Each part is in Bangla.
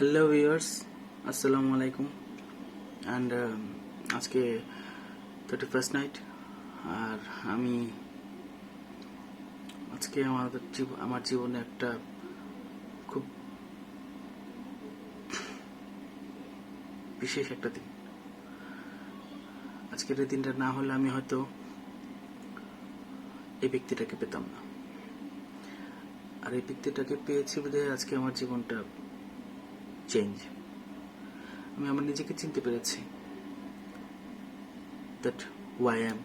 হ্যালো ভিউয়ার্স আসসালামু আলাইকুম অ্যান্ড আজকে থার্টি ফার্স্ট নাইট আর আমি আজকে আমাদের আমার জীবনে একটা খুব বিশেষ একটা দিন। আজকের এই দিনটা না হলে আমি হয়তো এই ব্যক্তিটাকে পেতাম না। আর এই ব্যক্তিটাকে পেয়েছি বলে আজকে আমার জীবনটা চেঞ্জ আমি আমার নিজেকে চিনতে পেরেছি that why am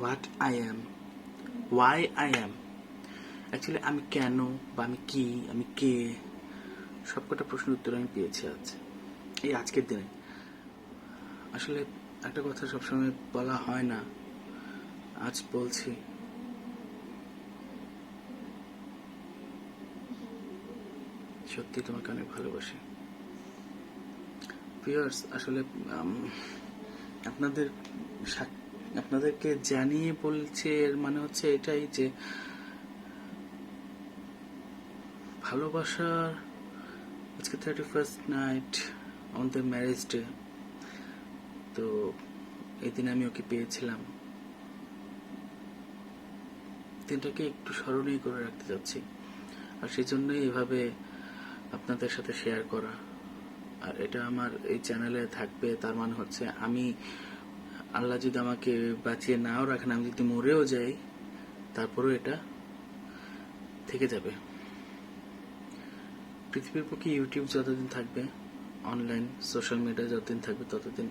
what I am why I am actually আমি কেন বা আমি কি, আমি কে? সবকটা প্রশ্নের উত্তর আমি পেয়েছি আজ, এই আজকের দিনে। আসলে একটা কথা সবসময় বলা হয় না, আজ বলছি। সত্যি তোমাকে অনেক ভালোবাসি। পিয়ার্স আসলে আপনাদের আপনাদেরকে জানিয়ে বলছে এর মানে হচ্ছে এটাই যে, ভালোবাসার আজকে থার্টি ফার্স্ট নাইট আমাদের ম্যারেজ ডে তো এই দিন আমি ওকে পেয়েছিলাম। দিনটাকে একটু স্মরণীয় করে রাখতে যাচ্ছি। আর সেই জন্যই এভাবে আপনাদের সাথে শেয়ার করা। আর এটা আমার এই চ্যানেলে থাকবে, তার মানে হচ্ছে আমি, আল্লাহ যদি আমাকে বাঁচিয়ে নাও রাখেন, আমি যদি মরেও যাই, তারপরেও এটা থেকে যাবে। পৃথিবীর পক্ষে ইউটিউব যতদিন থাকবে অনলাইন সোশ্যাল মিডিয়া যতদিন থাকবে, ততদিন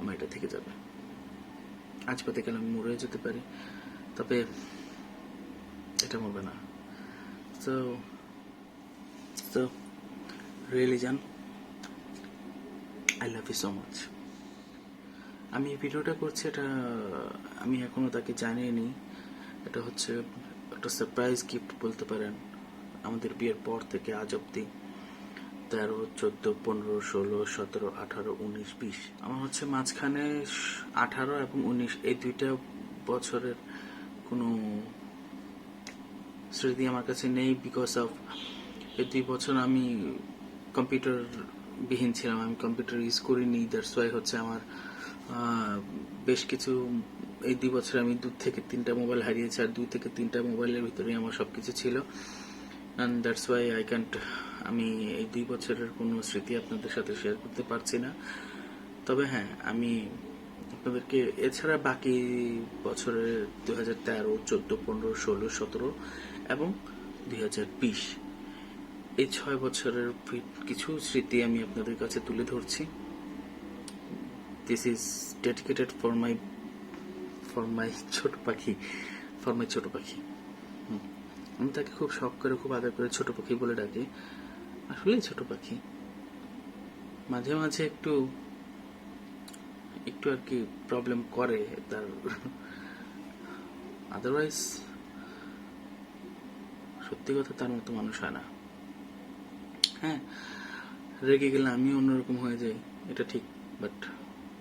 আমার এটা থেকে যাবে। আজ পাতে গেলে আমি মরেও যেতে পারি, তবে এটা মরবে না। তো রিয়েলি জান I love you so much আমি এই ভিডিওটা করছি, এটা, আমি এখনও তাকে জানিয়ে এটা হচ্ছে একটা সারপ্রাইজ গিফট বলতে পারেন, আমাদের বিয়ের পর থেকে, আজ অব্দি তেরো, চোদ্দ, পনেরো, ষোলো, সতেরো, আঠারো, উনিশ, বিশ। আমার হচ্ছে মাঝখানে আঠারো এবং উনিশ, এই দুইটা বছরের কোনো স্মৃতি আমার কাছে নেই বিকজ অফ এই দুই বছর আমি কম্পিউটার বিহীন ছিলাম, আমি কম্পিউটার ইউজ করিনি দ্যাটস ওয়াই হচ্ছে আমার বেশ কিছু, এই দুই বছর আমি দু থেকে তিনটা মোবাইল হারিয়েছি, আর দুই থেকে তিনটা মোবাইলের ভিতরে আমার সবকিছু ছিল। And that's why I can't আমি এই দুই বছরের কোনো স্মৃতি আপনাদের সাথে শেয়ার করতে পারছি না। তবে হ্যাঁ আমি আপনাদেরকে, এছাড়া বাকি বছরের দু হাজার তেরো, চোদ্দ, পনেরো, ষোলো, সতেরো এবং দুই হাজার বিশ এই ছয় বছরের কিছু স্মৃতি আমি আপনাদের কাছে তুলে ধরছি। This is dedicated for my for my ছোট পাখি ফর মাই ছোট পাখি। আমি তাকে খুব শখ করে, খুব আদর করে ছোট পাখি বলে ডাকি। আসলে ছোট পাখি। মাঝে মাঝে একটু একটু আর কি প্রবলেম করে তার। আদারওয়াইজ সত্যি কথা তার মতো মানুষ হয় না। হ্যাঁ রেগে গেলে আমি অন্যরকম হয়ে যাই, এটা ঠিক বাট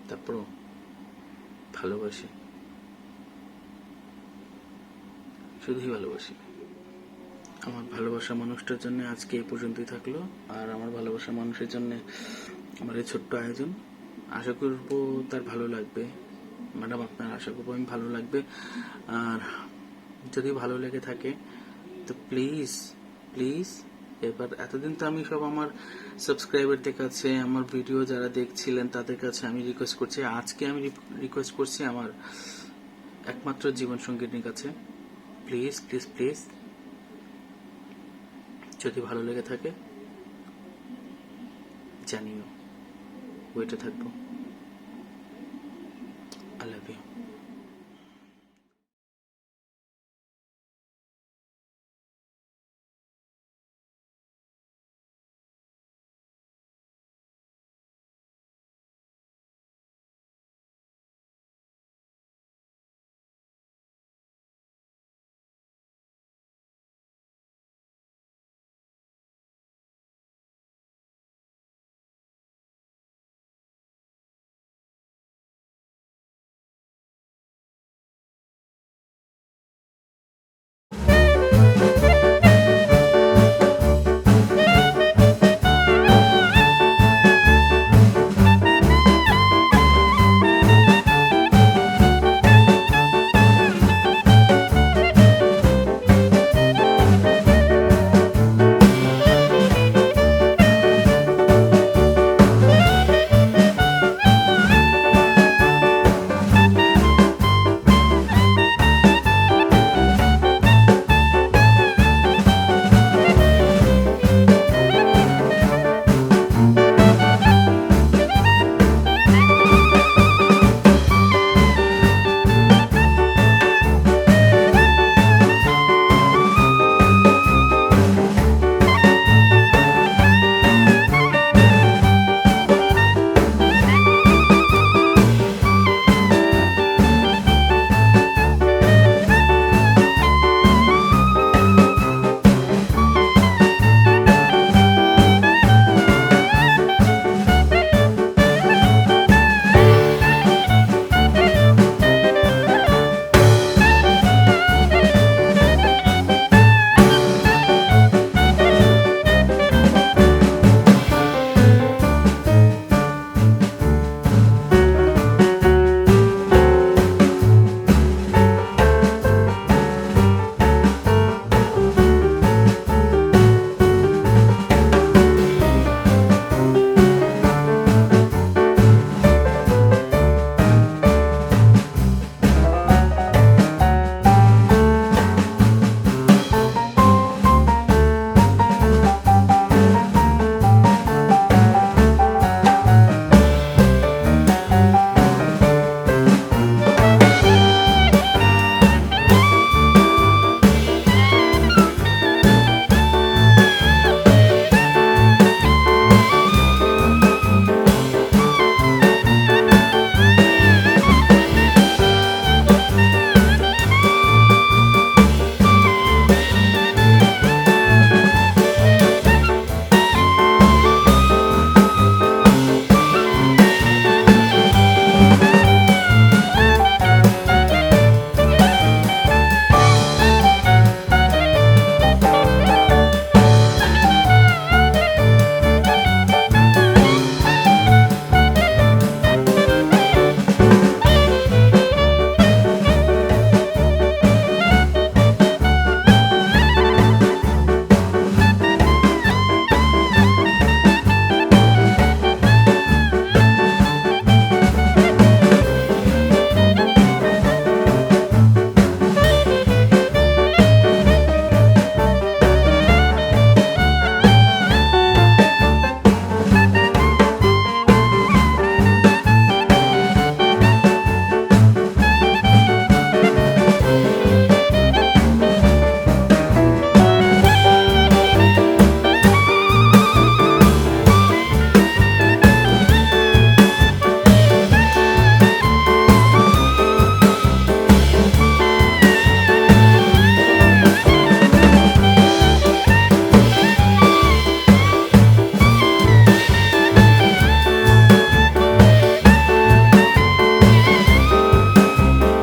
তারপরও ভালোবাসি। শুধুই ভালোবাসি। আমার ভালোবাসা মানুষটার জন্য আজকে এই পর্যন্তই থাকল, আর আমার ভালোবাসা মানুষের জন্য আমার এই ছোট্ট আয়োজন। আশা করব তার ভালো লাগবে। ম্যাডাম, আপনার আশা করব আমি ভালো লাগবে। আর যদি ভালো লেগে থাকে, তো প্লিজ প্লিজ এবার এতদিন তো আমি সব আমার সাবস্ক্রাইবারদের কাছে, আমার ভিডিও যারা দেখছিলেন তাদের কাছে আমি রিকোয়েস্ট করছি। আজকে আমি রিকোয়েস্ট করছি আমার একমাত্র জীবন সঙ্গিনীর কাছে। প্লিজ প্লিজ প্লিজ যদি ভালো লেগে থাকে, জানিও। ওইটা থাকব। I love you